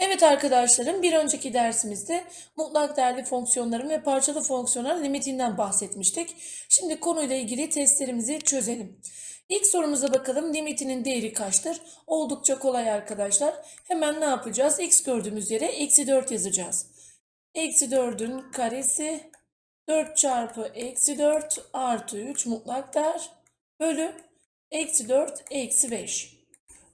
Evet arkadaşlarım bir önceki dersimizde mutlak değerli fonksiyonların ve parçalı fonksiyonların limitinden bahsetmiştik. Şimdi konuyla ilgili testlerimizi çözelim. İlk sorumuza bakalım limitinin değeri kaçtır? Oldukça kolay arkadaşlar. Hemen ne yapacağız? X gördüğümüz yere eksi 4 yazacağız. Eksi 4'ün karesi 4 çarpı eksi 4 artı 3 mutlak değer bölü eksi 4 eksi 5.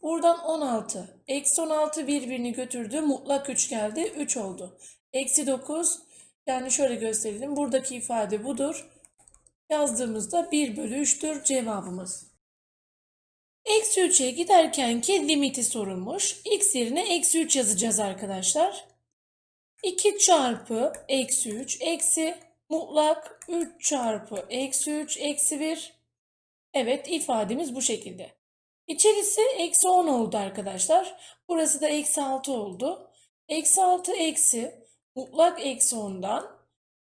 Buradan 16. Eksi 16 birbirini götürdü. Mutlak 3 geldi. 3 oldu. Eksi 9. Yani şöyle gösterelim. Buradaki ifade budur. Yazdığımızda 1 bölü 3'tür cevabımız. Eksi 3'e giderkenki limiti sorulmuş. X yerine eksi 3 yazacağız arkadaşlar. 2 çarpı eksi 3 eksi mutlak 3 çarpı eksi 3 eksi 1. Evet ifademiz bu şekilde. İçerisi eksi 10 oldu arkadaşlar. Burası da eksi 6 oldu. Eksi 6 eksi mutlak eksi 10'dan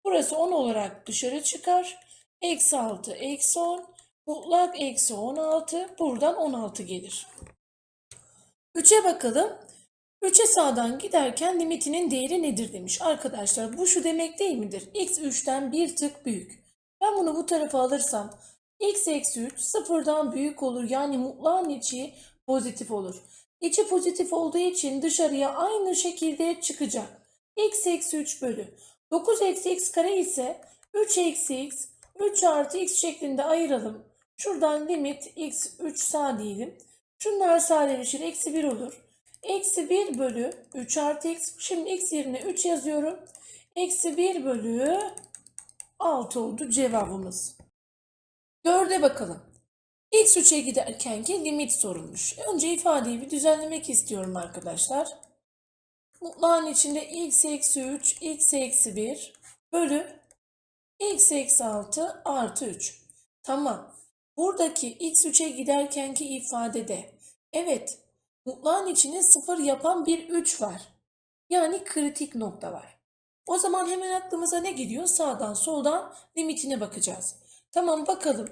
burası 10 olarak dışarı çıkar. Eksi 6 eksi 10 mutlak eksi 16 buradan 16 gelir. 3'e bakalım. 3'e sağdan giderken limitinin değeri nedir demiş. Arkadaşlar bu şu demek değil midir? x 3'ten bir tık büyük. Ben bunu bu tarafa alırsam x eksi 3 sıfırdan büyük olur. Yani mutlağın içi pozitif olur. İçi pozitif olduğu için dışarıya aynı şekilde çıkacak. x eksi 3 bölü. 9 eksi x kare ise 3 eksi x 3 artı x şeklinde ayıralım. Şuradan limit x 3 sağ diyelim. Şunlar sadeleşir. Eksi 1 olur. Eksi 1 bölü 3 artı x. Şimdi x yerine 3 yazıyorum. Eksi 1 bölü 6 oldu cevabımız. Dörde bakalım. X 3'e giderkenki limit sorulmuş. Önce ifadeyi bir düzenlemek istiyorum arkadaşlar. Mutlağın içinde x eksi 3, x eksi 1 bölü x eksi 6 artı 3. Tamam. Buradaki x 3'e giderkenki ifadede evet mutlağın içine 0 yapan bir 3 var. Yani kritik nokta var. O zaman hemen aklımıza ne geliyor? Sağdan soldan limitine bakacağız. Tamam bakalım.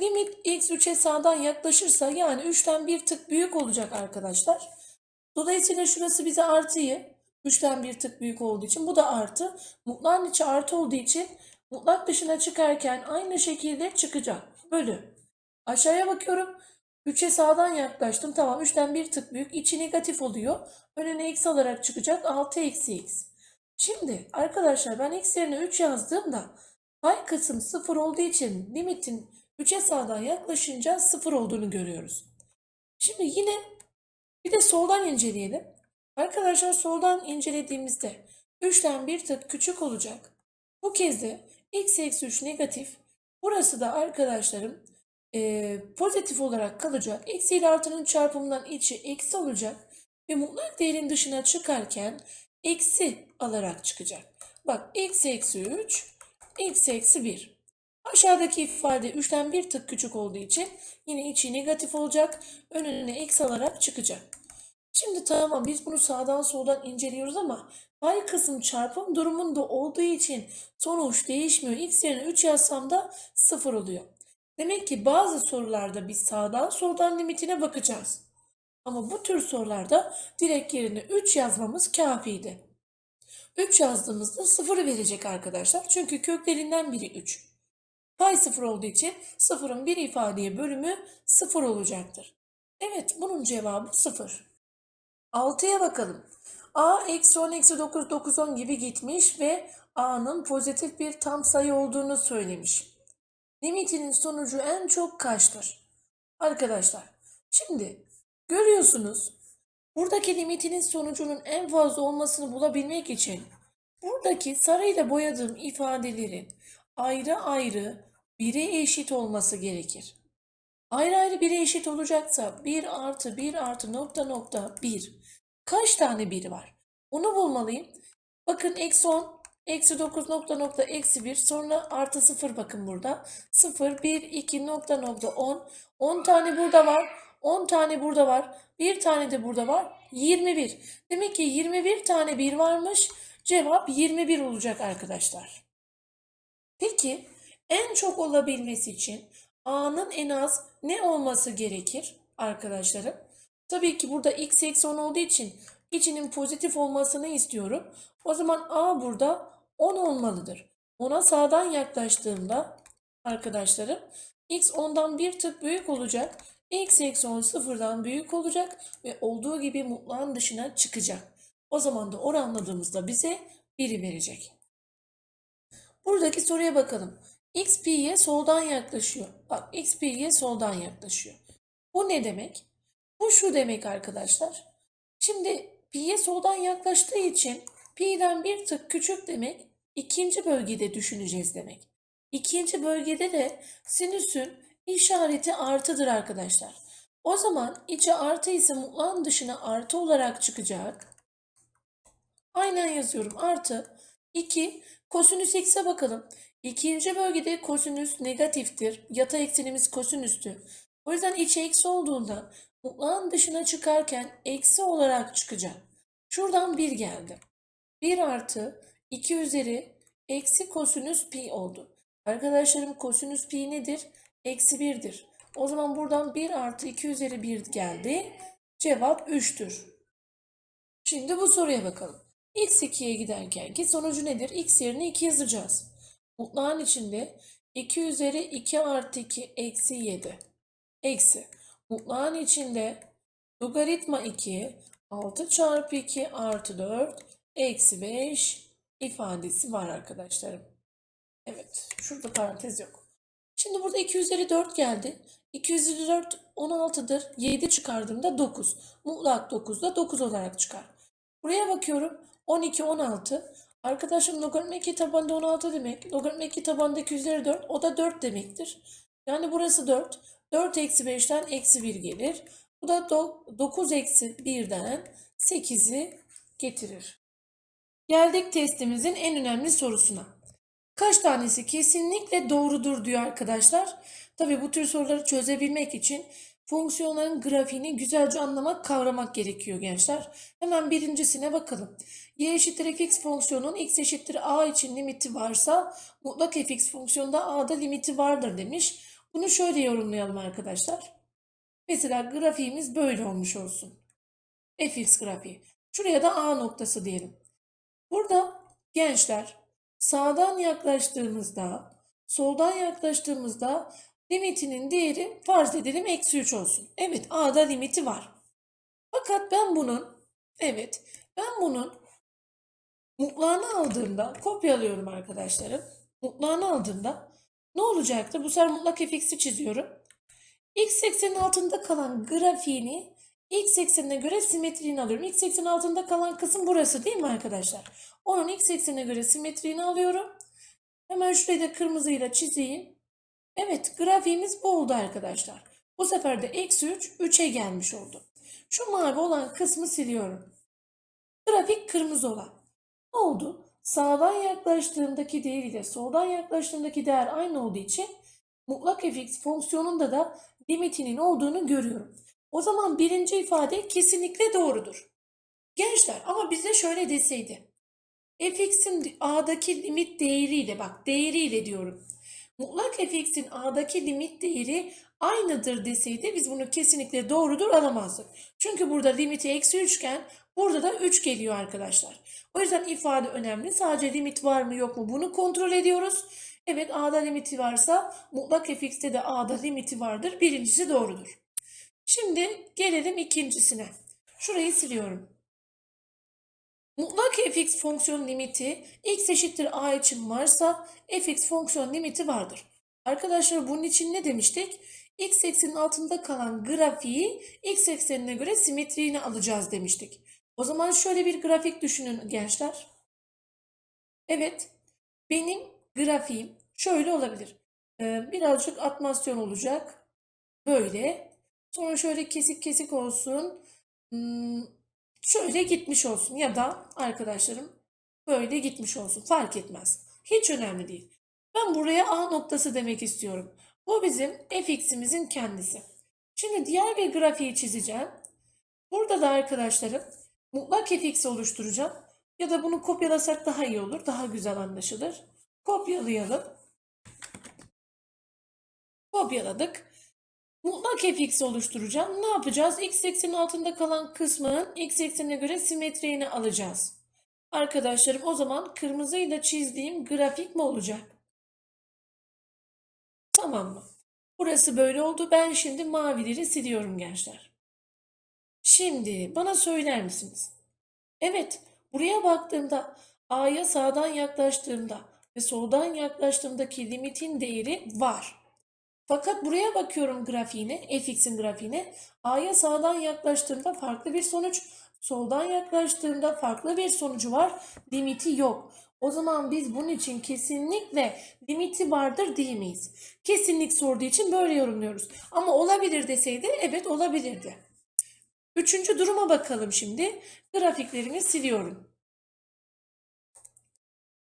Limit x 3'e sağdan yaklaşırsa yani 3'ten bir tık büyük olacak arkadaşlar. Dolayısıyla şurası bize artıyı 3'ten bir tık büyük olduğu için bu da artı. Mutlağın içi artı olduğu için mutlak dışına çıkarken aynı şekilde çıkacak. Bölü. Aşağıya bakıyorum. 3'e sağdan yaklaştım. Tamam 3'ten bir tık büyük. İçi negatif oluyor. Önüne x alarak çıkacak. 6 eksi x. Şimdi arkadaşlar ben x yerine 3 yazdığımda pay kısım 0 olduğu için limitin 3'e sağdan yaklaşınca 0 olduğunu görüyoruz. Şimdi yine bir de soldan inceleyelim. Arkadaşlar soldan incelediğimizde 3'ten bir tık küçük olacak. Bu kez de x eksi 3 negatif. Burası da arkadaşlarım e, pozitif olarak kalacak. Eksi ile artının çarpımından içi eksi olacak. Ve mutlak değerin dışına çıkarken eksi alarak çıkacak. Bak x eksi 3, x eksi 1. Aşağıdaki ifade 3'ten bir tık küçük olduğu için yine içi negatif olacak. Önüne eksi alarak çıkacak. Şimdi tamam biz bunu sağdan soldan inceliyoruz ama pay kısım çarpım durumunda olduğu için sonuç değişmiyor. X yerine 3 yazsam da 0 oluyor. Demek ki bazı sorularda biz sağdan soldan limitine bakacağız. Ama bu tür sorularda direkt yerine 3 yazmamız kafiydi. 3 yazdığımızda 0'ı verecek arkadaşlar. Çünkü köklerinden biri 3. Pay 0 olduğu için 0'ın bir ifadeye bölümü 0 olacaktır. Evet bunun cevabı 0. 6'ya bakalım. A eksi 10 eksi 9 9 10 gibi gitmiş ve A'nın pozitif bir tam sayı olduğunu söylemiş. Limitinin sonucu en çok kaçtır? Arkadaşlar şimdi görüyorsunuz buradaki limitinin sonucunun en fazla olmasını bulabilmek için buradaki sarıyla boyadığım ifadelerin ayrı ayrı bire eşit olması gerekir. Ayrı ayrı bire eşit olacaksa 1 artı 1 artı nokta nokta 1 kaç tane 1 var? Onu bulmalıyım. Bakın eksi 10 Eksi 9 nokta nokta eksi 1 sonra artı 0 bakın burada. 0, 1, 2 nokta nokta 10. 10 tane burada var. 10 tane burada var. 1 tane de burada var. 21. Demek ki 21 tane 1 varmış. Cevap 21 olacak arkadaşlar. Peki en çok olabilmesi için A'nın en az ne olması gerekir arkadaşlarım? Tabii ki burada x eksi 10 olduğu için içinin pozitif olmasını istiyorum. O zaman A burada 10 olmalıdır. Ona sağdan yaklaştığımda arkadaşlarım x ondan bir tık büyük olacak. X eksi 10 sıfırdan büyük olacak ve olduğu gibi mutlağın dışına çıkacak. O zaman da oranladığımızda bize 1'i verecek. Buradaki soruya bakalım. X pi'ye soldan yaklaşıyor. Bak X pi'ye soldan yaklaşıyor. Bu ne demek? Bu şu demek arkadaşlar. Şimdi pi'ye soldan yaklaştığı için pi'den bir tık küçük demek ikinci bölgede düşüneceğiz demek. İkinci bölgede de sinüsün işareti artıdır arkadaşlar. O zaman içi artı ise mutlağın dışına artı olarak çıkacak. Aynen yazıyorum. Artı 2 kosinüs x'e bakalım. İkinci bölgede kosinüs negatiftir. Yatay eksenimiz kosinüstü. O yüzden içi eksi olduğunda mutlağın dışına çıkarken eksi olarak çıkacak. Şuradan 1 geldi. 1 artı 2 üzeri eksi kosinüs pi oldu. Arkadaşlarım kosinüs pi nedir? Eksi 1'dir. O zaman buradan 1 artı 2 üzeri 1 geldi. Cevap 3'tür. Şimdi bu soruya bakalım. X 2'ye giderken ki sonucu nedir? X yerine 2 yazacağız. Mutlağın içinde 2 üzeri 2 artı 2 eksi 7. Eksi. Mutlağın içinde logaritma 2 6 çarpı 2 artı 4 eksi 5 ifadesi var arkadaşlarım. Evet. Şurada parantez yok. Şimdi burada 2 üzeri 4 geldi. 2 üzeri 4 16'dır. 7 çıkardığımda 9. Mutlak 9 da 9 olarak çıkar. Buraya bakıyorum. 12, 16. Arkadaşım logaritma 2 tabanda 16 demek. Logaritma 2 tabanda 2 üzeri 4. O da 4 demektir. Yani burası 4. 4 eksi 5'ten eksi 1 gelir. Bu da 9 eksi 1'den 8'i getirir. Geldik testimizin en önemli sorusuna. Kaç tanesi kesinlikle doğrudur diyor arkadaşlar. Tabi bu tür soruları çözebilmek için fonksiyonların grafiğini güzelce anlamak, kavramak gerekiyor gençler. Hemen birincisine bakalım. y eşittir fx fonksiyonun x eşittir a için limiti varsa mutlak fx fonksiyonda a'da limiti vardır demiş. Bunu şöyle yorumlayalım arkadaşlar. Mesela grafiğimiz böyle olmuş olsun. fx grafiği. Şuraya da a noktası diyelim. Burada gençler sağdan yaklaştığımızda, soldan yaklaştığımızda limitinin değeri farz edelim eksi 3 olsun. Evet A'da limiti var. Fakat ben bunun, evet ben bunun mutlağını aldığımda, kopyalıyorum arkadaşlarım. Mutlağını aldığımda ne olacaktır? Bu sefer mutlak fx'i çiziyorum. X eksenin altında kalan grafiğini x eksenine göre simetriğini alıyorum. X eksenin altında kalan kısım burası değil mi arkadaşlar? Onun x eksenine göre simetriğini alıyorum. Hemen şurayı da kırmızıyla çizeyim. Evet grafiğimiz bu oldu arkadaşlar. Bu sefer de eksi 3 3'e gelmiş oldu. Şu mavi olan kısmı siliyorum. Grafik kırmızı olan. Ne oldu? Sağdan yaklaştığımdaki değer ile soldan yaklaştığımdaki değer aynı olduğu için mutlak fx fonksiyonunda da limitinin olduğunu görüyorum. O zaman birinci ifade kesinlikle doğrudur. Gençler ama bize şöyle deseydi. fx'in a'daki limit değeriyle bak değeriyle diyorum. Mutlak fx'in a'daki limit değeri aynıdır deseydi biz bunu kesinlikle doğrudur alamazdık. Çünkü burada limiti eksi 3 iken burada da 3 geliyor arkadaşlar. O yüzden ifade önemli. Sadece limit var mı yok mu bunu kontrol ediyoruz. Evet a'da limiti varsa mutlak fx'te de a'da limiti vardır. Birincisi doğrudur. Şimdi gelelim ikincisine. Şurayı siliyorum. Mutlak fx fonksiyon limiti x eşittir a için varsa fx fonksiyon limiti vardır. Arkadaşlar bunun için ne demiştik? x eksenin altında kalan grafiği x eksenine göre simetriğini alacağız demiştik. O zaman şöyle bir grafik düşünün gençler. Evet benim grafiğim şöyle olabilir. Ee, birazcık atmasyon olacak. Böyle. Sonra şöyle kesik kesik olsun. Hmm, şöyle gitmiş olsun ya da arkadaşlarım böyle gitmiş olsun fark etmez. Hiç önemli değil. Ben buraya A noktası demek istiyorum. Bu bizim fx'imizin kendisi. Şimdi diğer bir grafiği çizeceğim. Burada da arkadaşlarım mutlak fx oluşturacağım. Ya da bunu kopyalasak daha iyi olur. Daha güzel anlaşılır. Kopyalayalım. Kopyaladık. Mutlak fx oluşturacağım. Ne yapacağız? X eksenin altında kalan kısmın x eksenine göre simetriğini alacağız. Arkadaşlarım o zaman kırmızıyla çizdiğim grafik mi olacak? Tamam mı? Burası böyle oldu. Ben şimdi mavileri siliyorum gençler. Şimdi bana söyler misiniz? Evet, buraya baktığımda A'ya sağdan yaklaştığımda ve soldan yaklaştığımdaki limitin değeri var. Fakat buraya bakıyorum grafiğine, fx'in grafiğine. A'ya sağdan yaklaştığımda farklı bir sonuç, soldan yaklaştığımda farklı bir sonucu var. Limiti yok. O zaman biz bunun için kesinlikle limiti vardır diyemeyiz. Kesinlik sorduğu için böyle yorumluyoruz. Ama olabilir deseydi evet olabilirdi. Üçüncü duruma bakalım şimdi. Grafiklerimi siliyorum.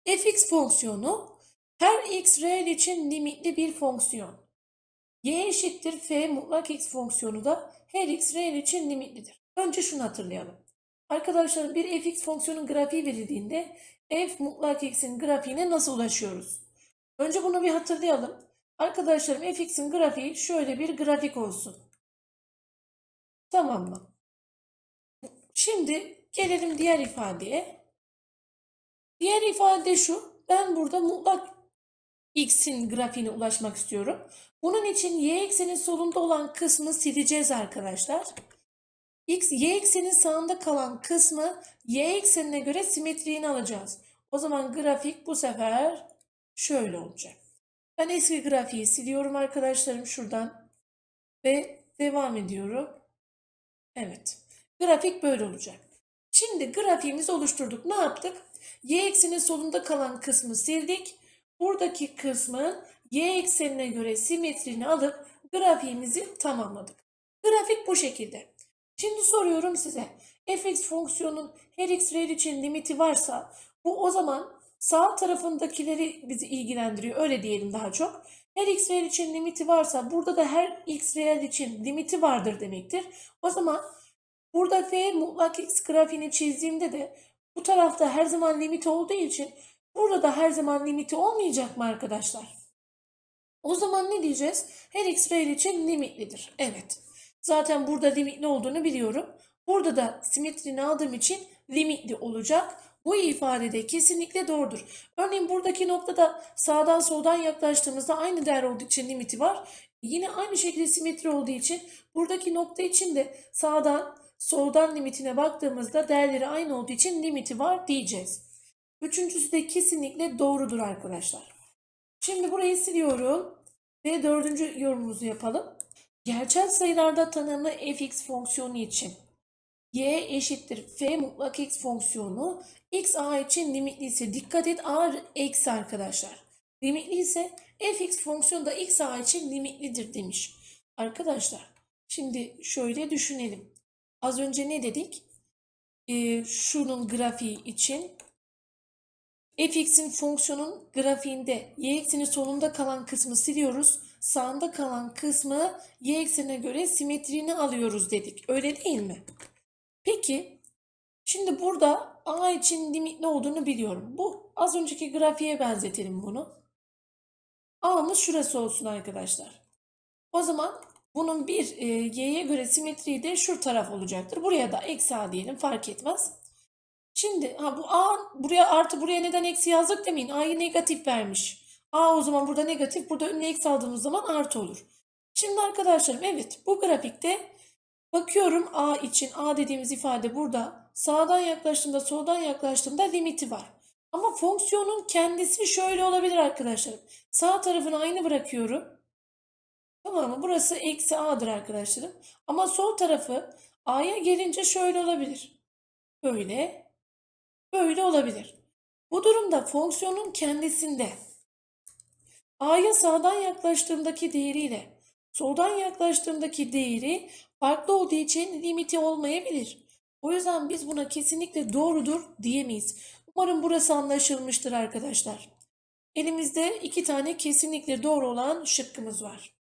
fx fonksiyonu her x reel için limitli bir fonksiyon. Y eşittir f mutlak x fonksiyonu da her x reel için limitlidir. Önce şunu hatırlayalım. Arkadaşlar bir fx fonksiyonun grafiği verildiğinde f mutlak x'in grafiğine nasıl ulaşıyoruz? Önce bunu bir hatırlayalım. Arkadaşlarım fx'in grafiği şöyle bir grafik olsun. Tamam mı? Şimdi gelelim diğer ifadeye. Diğer ifade şu. Ben burada mutlak x'in grafiğine ulaşmak istiyorum. Bunun için y eksenin solunda olan kısmı sileceğiz arkadaşlar. X, y eksenin sağında kalan kısmı y eksenine göre simetriğini alacağız. O zaman grafik bu sefer şöyle olacak. Ben eski grafiği siliyorum arkadaşlarım şuradan ve devam ediyorum. Evet. Grafik böyle olacak. Şimdi grafiğimizi oluşturduk. Ne yaptık? Y eksenin solunda kalan kısmı sildik. Buradaki kısmın y eksenine göre simetrini alıp grafiğimizi tamamladık. Grafik bu şekilde. Şimdi soruyorum size. fx fonksiyonun her x reel için limiti varsa bu o zaman sağ tarafındakileri bizi ilgilendiriyor. Öyle diyelim daha çok. Her x reel için limiti varsa burada da her x reel için limiti vardır demektir. O zaman burada f mutlak x grafiğini çizdiğimde de bu tarafta her zaman limiti olduğu için burada da her zaman limiti olmayacak mı arkadaşlar? O zaman ne diyeceğiz? Her x reel için limitlidir. Evet. Zaten burada limitli olduğunu biliyorum. Burada da simetrini aldığım için limitli olacak. Bu ifade de kesinlikle doğrudur. Örneğin buradaki noktada sağdan soldan yaklaştığımızda aynı değer olduğu için limiti var. Yine aynı şekilde simetri olduğu için buradaki nokta için de sağdan soldan limitine baktığımızda değerleri aynı olduğu için limiti var diyeceğiz. Üçüncüsü de kesinlikle doğrudur arkadaşlar. Şimdi burayı siliyorum ve dördüncü yorumumuzu yapalım. Gerçel sayılarda tanımlı fx fonksiyonu için y eşittir f mutlak x fonksiyonu x a için limitli ise dikkat et a eksi arkadaşlar. Limitli ise fx fonksiyonu da x a için limitlidir demiş. Arkadaşlar şimdi şöyle düşünelim. Az önce ne dedik? Ee, şunun grafiği için fx'in fonksiyonun grafiğinde y ekseni solunda kalan kısmı siliyoruz. Sağında kalan kısmı y eksenine göre simetrini alıyoruz dedik. Öyle değil mi? Peki şimdi burada a için limitli olduğunu biliyorum. Bu az önceki grafiğe benzetelim bunu. a'mız şurası olsun arkadaşlar. O zaman bunun bir e, y'ye göre simetriği de şu taraf olacaktır. Buraya da eksi a diyelim fark etmez. Şimdi ha bu a buraya artı buraya neden eksi yazdık demeyin. a'yı negatif vermiş. a o zaman burada negatif. Burada önüne eksi aldığımız zaman artı olur. Şimdi arkadaşlarım evet bu grafikte bakıyorum a için a dediğimiz ifade burada. Sağdan yaklaştığımda soldan yaklaştığımda limiti var. Ama fonksiyonun kendisi şöyle olabilir arkadaşlarım. Sağ tarafını aynı bırakıyorum. Tamam mı? Burası eksi a'dır arkadaşlarım. Ama sol tarafı a'ya gelince şöyle olabilir. Böyle böyle olabilir. Bu durumda fonksiyonun kendisinde a'ya sağdan yaklaştığımdaki değeriyle soldan yaklaştığımdaki değeri farklı olduğu için limiti olmayabilir. O yüzden biz buna kesinlikle doğrudur diyemeyiz. Umarım burası anlaşılmıştır arkadaşlar. Elimizde iki tane kesinlikle doğru olan şıkkımız var.